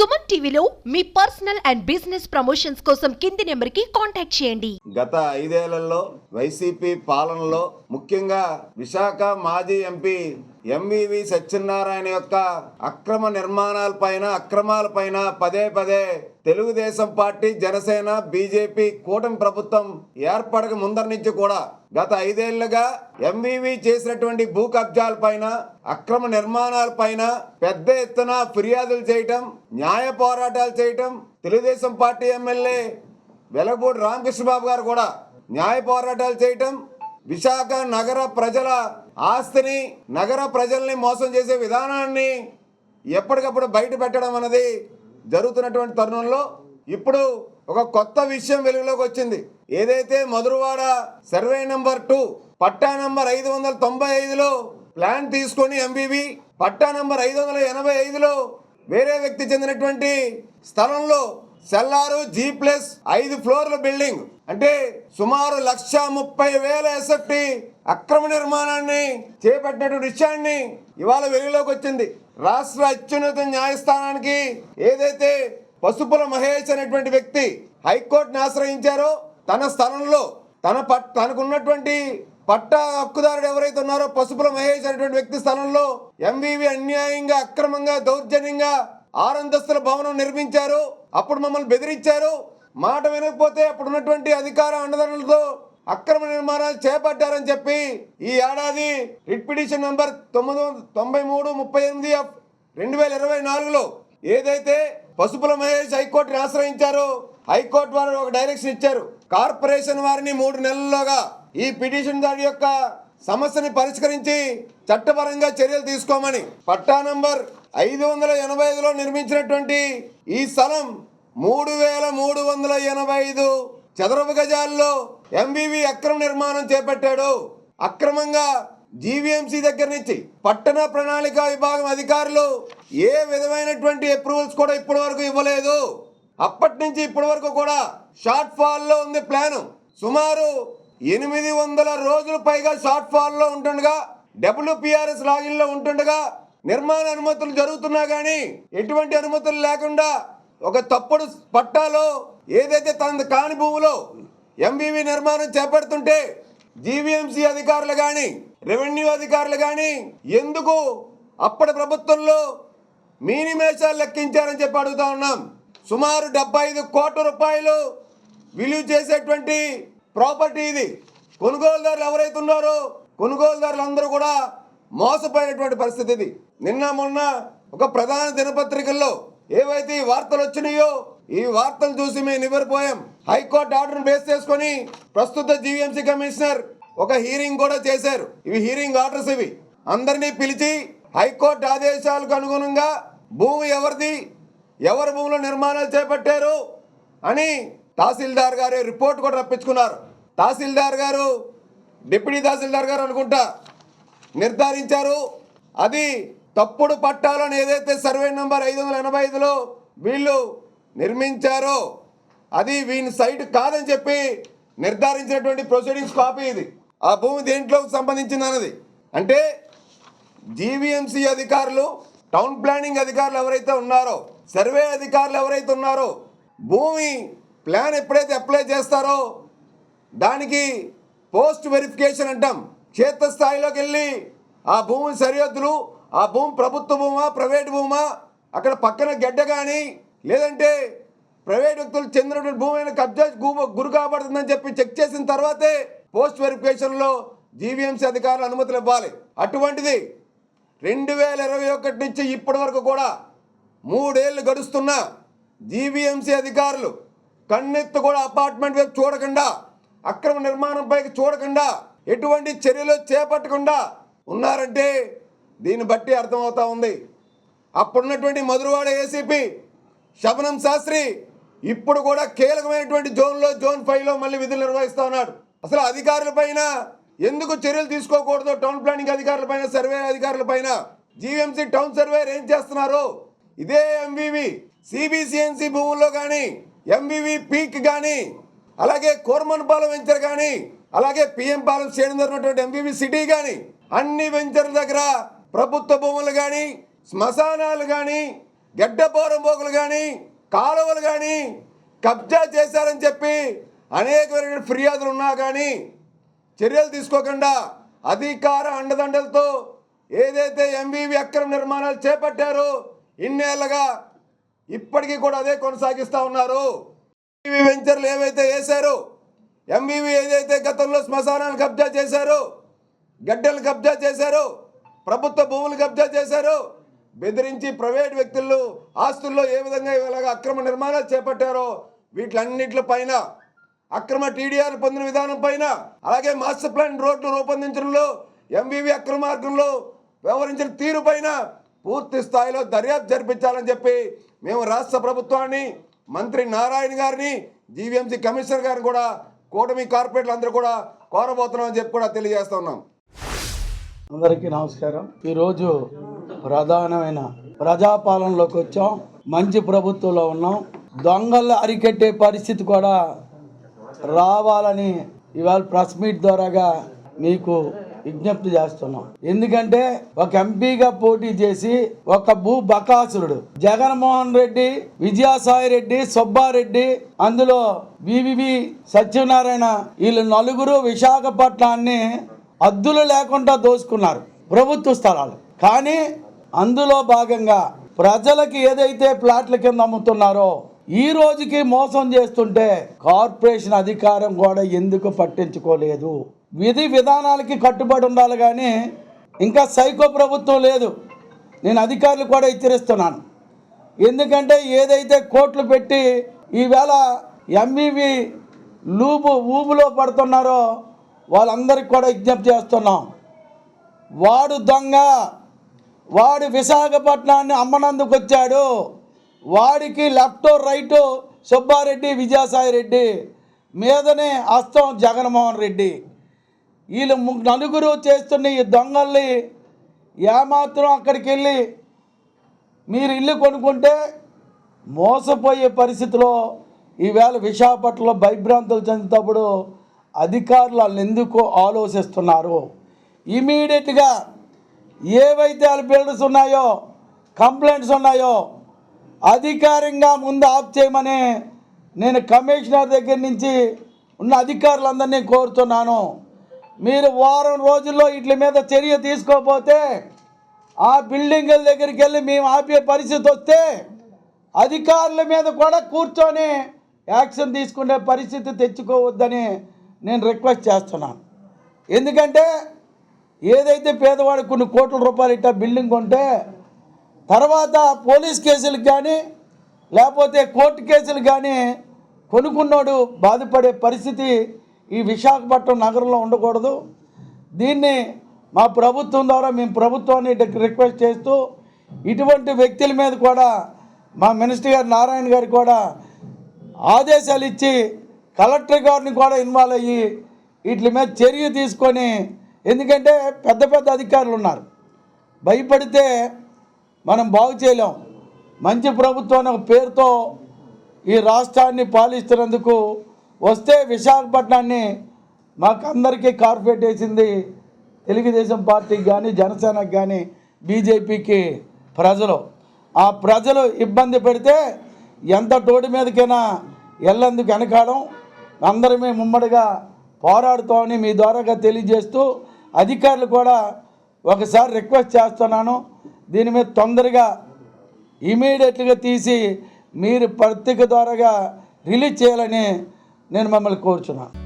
సుమన్ టీవీలో మీ personal and business promotions కోసం కింది నెంబర్కి కాంటాక్ట్ చేయండి. గత ఐదేళ్ళలో వైసీపీ పాలనలో ముఖ్యంగా విశాఖ మాజీ ఎంపీ ఎంవివి సత్యనారాయణ యొక్క అక్రమ నిర్మాణాలపైన అక్రమాలపైన పదే పదే తెలుగుదేశం పార్టీ జనసేన బీజేపీ కూటమి ప్రభుత్వం ఏర్పడక ముందర నుంచి కూడా గత ఐదేళ్ళుగా ఎంవివి చేసినటువంటి భూ కబ్జాలపైన అక్రమ నిర్మాణాలపైన పెద్ద ఎత్తున ఫిర్యాదులు చేయటం న్యాయ పోరాటాలు చేయటం తెలుగుదేశం పార్టీ ఎమ్మెల్యే వెలగపూడి రామకృష్ణబాబు గారు కూడా న్యాయ పోరాటాలు చేయటం విశాఖ నగర ప్రజల ఆస్తిని నగర ప్రజల్ని మోసం చేసే విధానాన్ని ఎప్పటికప్పుడు బయట పెట్టడం అన్నది జరుగుతున్నటువంటి తరుణంలో ఇప్పుడు ఒక కొత్త విషయం వెలుగులోకి వచ్చింది. ఏదైతే మధురవాడ సర్వే నెంబర్ టూ పట్టా నంబర్ ఐదు వందల తొంభై ఐదులో ప్లాన్ తీసుకొని ఎంబీబీ పట్టా నంబర్ ఐదు వందల ఎనభై ఐదులో వేరే వ్యక్తి చెందినటువంటి స్థలంలో సెల్లారు జీ ప్లస్ ఐదు ఫ్లోర్ల బిల్డింగ్ అంటే సుమారు లక్ష ముప్పై వేల ఎస్ఎఫ్టి అక్రమ నిర్మాణాన్ని చేపట్టినటువంటి విషయాన్ని ఇవాళ వెలుగులోకి వచ్చింది. రాష్ట్ర అత్యున్నత న్యాయస్థానానికి ఏదైతే పసుపుల మహేష్ అనేటువంటి వ్యక్తి హైకోర్టును ఆశ్రయించారో తన స్థలంలో తన పట్ తనకున్నటువంటి పట్టా హక్కుదారుడు ఎవరైతే ఉన్నారో పసుపుల మహేష్ అనేటువంటి వ్యక్తి స్థలంలో ఎంవివి అన్యాయంగా అక్రమంగా దౌర్జన్యంగా ఆరంతస్తుల భవనం నిర్మించారు. అప్పుడు మమ్మల్ని బెదిరించారు. మాట వినకపోతే అప్పుడు ఉన్నటువంటి అధికార అండదండలతో అక్రమ నిర్మాణాలు చేపట్టారని చెప్పి ఈ ఏడాది రిట్ పిటిషన్ నెంబర్ తొమ్మిది వందల తొంభై మూడు ముప్పై ఎనిమిది రెండు వేల ఇరవై నాలుగులో ఏదైతే పసుపుల మహేష్ హైకోర్టుని ఆశ్రయించారో హైకోర్టు వారు ఒక డైరెక్షన్ ఇచ్చారు. కార్పొరేషన్ వారిని మూడు నెలల్లోగా ఈ పిటిషన్ దాడి యొక్క సమస్యని పరిష్కరించి చట్టపరంగా చర్యలు తీసుకోమని పట్టా నంబర్ ఐదు వందల ఎనభై ఐదులో నిర్మించినటువంటి ఈ స్థలం మూడు వేల మూడు చదరపు గజాల్లో ఎంవివి అక్రమ నిర్మాణం చేపట్టాడు. అక్రమంగా జీవీఎంసీ దగ్గర నుంచి పట్టణ ప్రణాళిక విభాగం అధికారులు ఏ విధమైనటువంటి అప్రూవల్స్ కూడా ఇప్పటి వరకు ఇవ్వలేదు. అప్పటి నుంచి ఇప్పటి వరకు కూడా షార్ట్ ఫాల్లో ఉంది ప్లాన్ సుమారు ఎనిమిది వందల రోజులు పైగా షార్ట్ ఫాల్లో ఉంటుండగా డబ్ల్యూపీఆర్ఎస్ లాగిన్లో ఉంటుండగా నిర్మాణ అనుమతులు జరుగుతున్నా గానీ ఎటువంటి అనుమతులు లేకుండా ఒక తప్పుడు పట్టాలో ఏదైతే తన కాని భూమిలో ఎంబీవీ నిర్మాణం చేపడుతుంటే జీవీఎంసీ అధికారులు కానీ రెవెన్యూ అధికారులు కానీ ఎందుకు అప్పటి ప్రభుత్వంలో మీనిమేషాలు లెక్కించారని చెప్పి అడుగుతా ఉన్నాం. సుమారు డెబ్బై ఐదు కోట్ల రూపాయలు విలువ చేసేటువంటి ప్రాపర్టీ ఇది. కొనుగోలుదారులు ఎవరైతే ఉన్నారో కొనుగోలుదారులు అందరూ కూడా మోసపోయినటువంటి పరిస్థితి ఇది. నిన్న మొన్న ఒక ప్రధాన దినపత్రికల్లో ఏవైతే ఈ వార్తలు వచ్చినాయో ఈ వార్తలు చూసి మేము నివ్వరిపోయాం. హైకోర్టు ఆర్డర్ బేస్ చేసుకొని ప్రస్తుత జీవీఎంసీ కమిషనర్ ఒక హీరింగ్ కూడా చేశారు. ఇవి హీరింగ్ ఆర్డర్స్ ఇవి. అందరినీ పిలిచి హైకోర్టు ఆదేశాలకు అనుగుణంగా భూమి ఎవరిది ఎవరి భూమిలో నిర్మాణాలు చేపట్టారు అని తహసీల్దార్ గారు రిపోర్ట్ కూడా రప్పించుకున్నారు. తహసీల్దార్ గారు డిప్యూటీ తహసీల్దార్ గారు అనుకుంటా నిర్ధారించారు. అది తప్పుడు పట్టాలను ఏదైతే సర్వే నెంబర్ ఐదు వందల ఎనభై ఐదులో వీళ్ళు నిర్మించారో అది వీని సైట్ కాదని చెప్పి నిర్ధారించినటువంటి ప్రొసీడింగ్స్ కాపీ ఇది. ఆ భూమి దేంట్లో సంబంధించింది అన్నది అంటే జీవీఎంసీ అధికారులు టౌన్ ప్లానింగ్ అధికారులు ఎవరైతే ఉన్నారో సర్వే అధికారులు ఎవరైతే ఉన్నారో భూమి ప్లాన్ ఎప్పుడైతే అప్లై చేస్తారో దానికి పోస్ట్ వెరిఫికేషన్ అంటాం. క్షేత్రస్థాయిలోకి వెళ్ళి ఆ భూమి సరిహద్దులు ఆ భూమి ప్రభుత్వ భూమా ప్రైవేట్ భూమా అక్కడ పక్కన గడ్డ కానీ లేదంటే ప్రైవేట్ వ్యక్తులు చెందినటువంటి భూమి అయిన కబ్జా గు- గురి కాబడుతుందని చెప్పి చెక్ చేసిన తర్వాతే పోస్ట్ వెరిఫికేషన్లో జీవీఎంసీ అధికారులు అనుమతులు ఇవ్వాలి. అటువంటిది రెండు వేల ఇరవై ఒకటి నుంచి ఇప్పటి వరకు కూడా మూడేళ్ళు గడుస్తున్న జీవీఎంసీ అధికారులు కన్నెత్తు కూడా అపార్ట్మెంట్ వైపు చూడకుండా అక్రమ నిర్మాణంపైకి చూడకుండా ఎటువంటి చర్యలు చేపట్టకుండా ఉన్నారంటే దీన్ని బట్టి అర్థమవుతా ఉంది. అప్పుడున్నటువంటి మధురవాడ ఏసీపీ శబనం శాస్త్రి ఇప్పుడు కూడా కీలకమైనటువంటి జోన్లో జోన్ ఫైవ్లో మళ్ళీ విధులు నిర్వహిస్తూ ఉన్నాడు. అసలు అధికారులపైన ఎందుకు చర్యలు తీసుకోకూడదు టౌన్ ప్లానింగ్ అధికారులపైన సర్వే అధికారులపైన జీవీఎంసీ టౌన్ సర్వేర్ ఏం చేస్తున్నారు? ఇదే ఎంవివి సిబిసిఎన్సి భూముల్లో కానీ ఎంవివి పీక్ కానీ అలాగే కోర్మన్ పాలెం వెంచర్ కానీ అలాగే పిఎం పాలెం స్టేడియం ఉన్నటువంటి ఎంవివి సిటీ కానీ అన్ని వెంచర్ల దగ్గర ప్రభుత్వ భూములు కానీ శ్మశానాలు కానీ గడ్డపోరం పోగులు కానీ కాలువలు కానీ కబ్జా చేశారని చెప్పి అనేకమైన ఫిర్యాదులు ఉన్నా కానీ చర్యలు తీసుకోకుండా అధికార అండదండలతో ఏదైతే ఎంవీవి అక్రమ నిర్మాణాలు చేపట్టారో ఇన్నేళ్ళుగా ఇప్పటికీ కూడా అదే కొనసాగిస్తూ ఉన్నారు. ఎంవీవి వెంచర్లు ఏవైతే వేశారో ఎంవీవి ఏదైతే గతంలో శ్మశానాలు కబ్జా చేశారో గడ్డలు కబ్జా చేశారో ప్రభుత్వ భూములు కబ్జా చేశారు. బెదిరించి ప్రైవేట్ వ్యక్తులు ఆస్తుల్లో ఏ విధంగా ఇలాగ అక్రమ నిర్మాణాలు చేపట్టారో వీటిలన్నింటి పైన అక్రమ టీడీఆర్ పొందిన విధానం పైన అలాగే మాస్టర్ ప్లాన్ రోడ్లు రూపొందించడంలో ఎంవివి అక్రమ మార్గంలో వ్యవహరించిన తీరు పైన పూర్తి స్థాయిలో దర్యాప్తు జరిపించాలని చెప్పి మేము రాష్ట్ర ప్రభుత్వాన్ని మంత్రి నారాయణ గారిని జీవీఎంసీ కమిషనర్ గారిని కూడా కూటమి కార్పొరేట్లు అందరూ కూడా కోరబోతున్నామని చెప్పి కూడా తెలియజేస్తున్నాం అందరికీ నమస్కారం. ఈరోజు ప్రధానమైన ప్రజాపాలనలోకి వచ్చాం. మంచి ప్రభుత్వంలో ఉన్నాం. దొంగలు అరికట్టే పరిస్థితి కూడా రావాలని ఇవాళ ప్రెస్ మీట్ ద్వారాగా మీకు విజ్ఞప్తి చేస్తున్నాం. ఎందుకంటే ఒక ఎంపీగా పోటీ చేసి ఒక భూ బకాసురుడు జగన్మోహన్ రెడ్డి విజయసాయి రెడ్డి సుబ్బారెడ్డి అందులో వివివి సత్యనారాయణ వీళ్ళు నలుగురు విశాఖపట్నాన్ని అద్దులు లేకుండా దోచుకున్నారు ప్రభుత్వ స్థలాలు. కానీ అందులో భాగంగా ప్రజలకి ఏదైతే ప్లాట్ల కింద అమ్ముతున్నారో ఈ రోజుకి మోసం చేస్తుంటే కార్పొరేషన్ అధికారం కూడా ఎందుకు పట్టించుకోలేదు? విధి విధానాలకి కట్టుబడి ఉండాలి కానీ ఇంకా సైకో ప్రభుత్వం లేదు. నేను అధికారులు కూడా హెచ్చరిస్తున్నాను. ఎందుకంటే ఏదైతే కోట్లు పెట్టి ఈవేళ ఎంఈవి లూబు ఊబులో పడుతున్నారో వాళ్ళందరికీ కూడా విజ్ఞప్తి చేస్తున్నాం. వాడు దొంగ వాడు విశాఖపట్నాన్ని అమ్మనందుకు వచ్చాడు. వాడికి లెఫ్ట్ రైట్ సుబ్బారెడ్డి విజయసాయి రెడ్డి మీదనే హస్తం జగన్మోహన్ రెడ్డి. వీళ్ళు నలుగురు చేస్తున్న ఈ దొంగల్ని ఏమాత్రం అక్కడికి వెళ్ళి మీరు ఇల్లు కొనుక్కుంటే మోసపోయే పరిస్థితిలో ఈవేళ విశాఖపట్నంలో భయభ్రాంతులు చెందుతప్పుడు అధికారులు ఎందుకు ఆలోచిస్తున్నారు? ఇమీడియట్గా ఏవైతే వాళ్ళ బిల్డర్స్ ఉన్నాయో కంప్లైంట్స్ ఉన్నాయో అధికారికంగా ముందు ఆఫ్ చేయమని నేను కమిషనర్ దగ్గర నుంచి ఉన్న అధికారులందరినీ కోరుతున్నాను. మీరు వారం రోజుల్లో వీటి మీద చర్య తీసుకోకపోతే ఆ బిల్డింగుల దగ్గరికి వెళ్ళి మేము ఆపే పరిస్థితి వస్తే అధికారుల మీద కూడా కూర్చొని యాక్షన్ తీసుకునే పరిస్థితి తెచ్చుకోవద్దని నేను రిక్వెస్ట్ చేస్తున్నాను. ఎందుకంటే ఏదైతే పేదవాడికి కొన్ని కోట్ల రూపాయలు ఇట్టా బిల్డింగ్ కొంటే తర్వాత పోలీస్ కేసులకు కానీ లేకపోతే కోర్టు కేసులు కానీ కొనుక్కున్నోడు బాధపడే పరిస్థితి ఈ విశాఖపట్నం నగరంలో ఉండకూడదు. దీన్ని మా ప్రభుత్వం ద్వారా మేము ప్రభుత్వాన్ని రిక్వెస్ట్ చేస్తూ ఇటువంటి వ్యక్తుల మీద కూడా మా మినిస్టర్ గారు నారాయణ గారు కూడా ఆదేశాలు ఇచ్చి కలెక్టర్ గారిని కూడా ఇన్వాల్వ్ అయ్యి వీటి మీద చర్య తీసుకొని ఎందుకంటే పెద్ద పెద్ద అధికారులు ఉన్నారు. భయపడితే మనం బాగు చేయలేం. మంచి ప్రభుత్వం అనే పేరుతో ఈ రాష్ట్రాన్ని పాలిస్తున్నందుకు వస్తే విశాఖపట్నాన్ని మాకు అందరికీ కార్పొరేట్ వేసింది తెలుగుదేశం పార్టీకి కానీ జనసేనకి కానీ బీజేపీకి ప్రజలు. ఆ ప్రజలు ఇబ్బంది పెడితే ఎంత తోడి మీదకైనా ఎల్లందుకు వెనకాడం. అందరమే ముమ్మడిగా పోరాడుతామని మీ ద్వారాగా తెలియజేస్తూ అధికారులు కూడా ఒకసారి రిక్వెస్ట్ చేస్తున్నాను. దీని మీద తొందరగా ఇమీడియట్గా తీసి మీరు పత్రిక ద్వారాగా రిలీజ్ చేయాలని నేను మిమ్మల్ని కోరుచున్నాను.